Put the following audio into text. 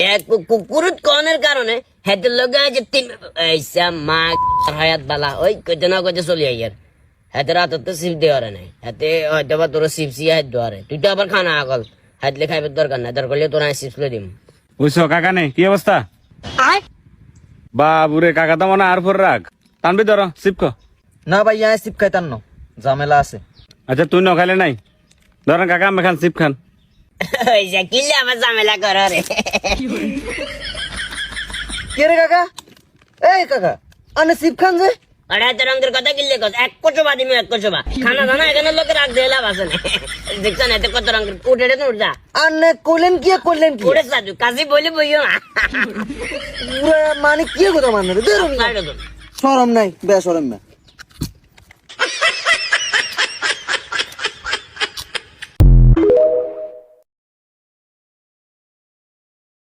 এক কুকুরুত কনের কারণে হেতের লগে আছে তিন এইসা মা হায়াত বালা ওই কইতে না কইতে চলি আইয়ার হাতে রাত তো সিপ দেওয়ারে নাই। হাতে হয়তো বা তোর সিপ সিয়া হাত দেওয়ারে তুই তো আবার খানা আগল। হাতলে খাইবার দরকার নাই। দরকার হলে তোর সিপস লই দিম। বুঝছ কাকা নে কি অবস্থা? বাবুরে কাকা তো মনে আর ফোর রাখ টানবি ধর শিবক না ভাই ইয়া সিপ খাইতাম না ঝামেলা আছে। আচ্ছা তুই ন খাইলে নাই? ধরেন কাকা আমি খান শিব খান। ওইসা কিলে আবার ঝামেলা করো রে। কে রে কাকা? এই কাকা আনে সিপ খান যে। আরে হাতে রঙের কথা কিনলে কত এক কোচো বা দিমি এক কোচো বা খানা দানা এখানে লোকে রাখ দিয়ে লাভ আছে না। দেখছ না এতে কত রঙের উঠে রে উঠ যা আনে করলেন কি আর করলেন কি? উঠে সাজু কাজী বলি বইও না। মানে কি কথা মানে রে না। কাটো নাই শরম না